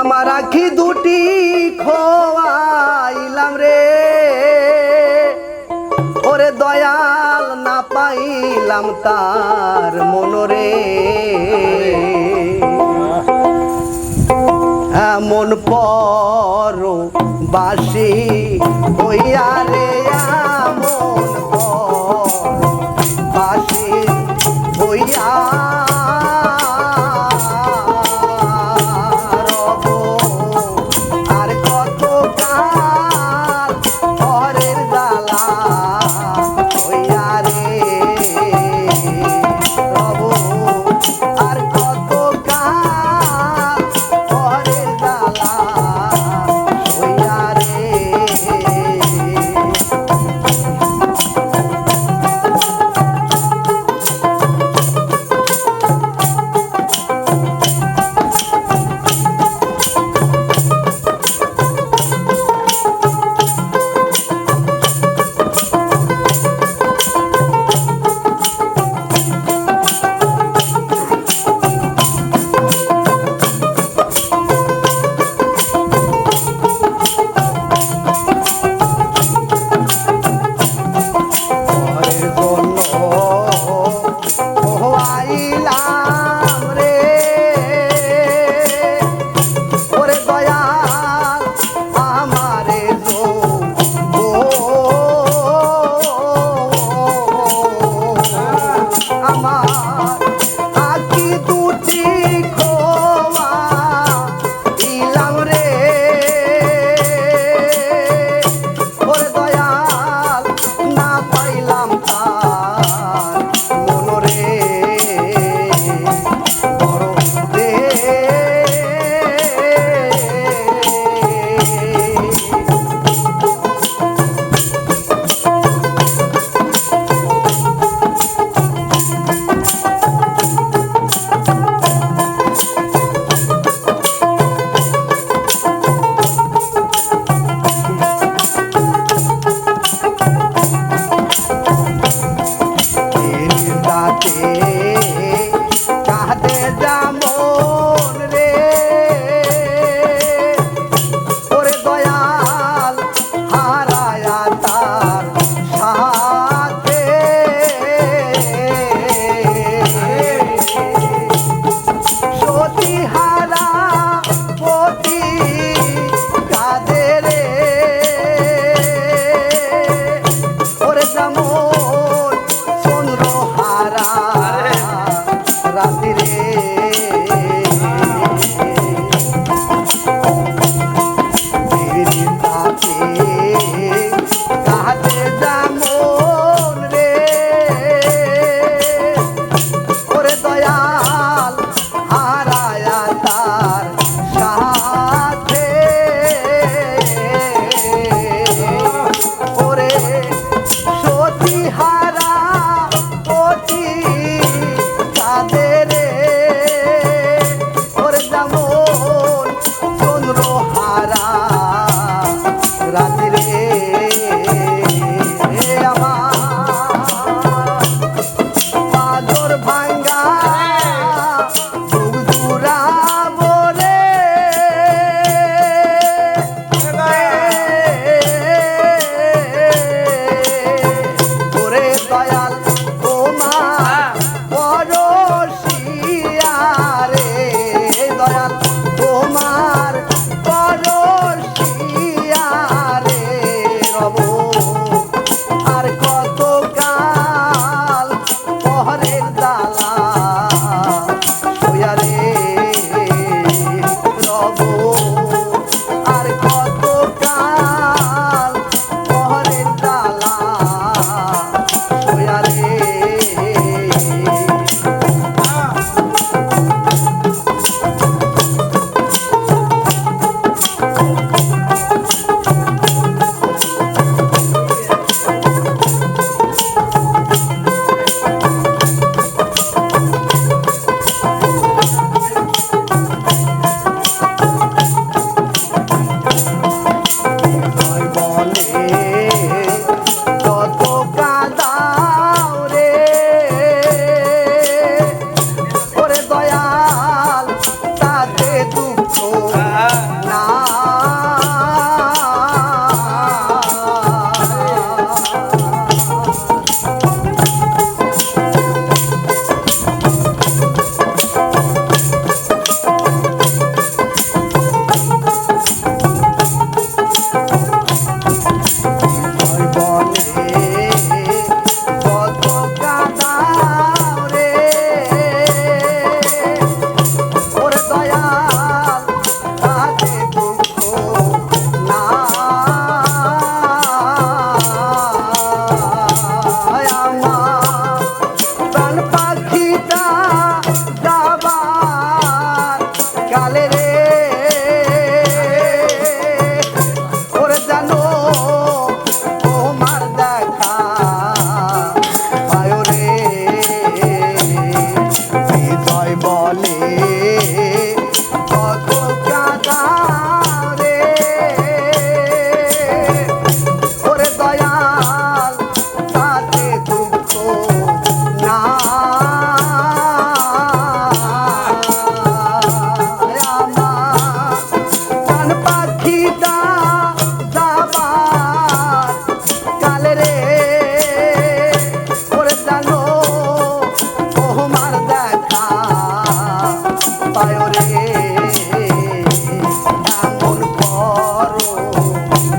আমার আখি দুটি খোয়াইলাম রে। ওরে দয়াল না পাইলাম তার মনরে এমন পর বাসি ওই আরে আমার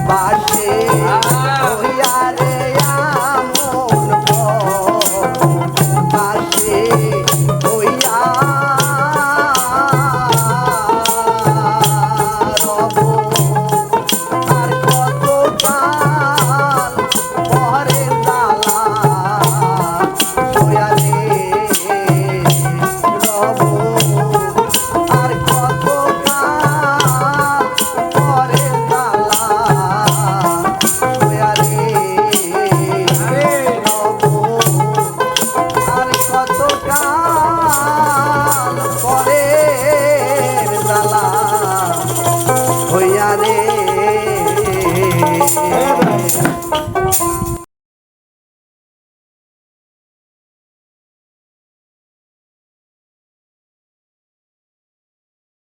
বাসি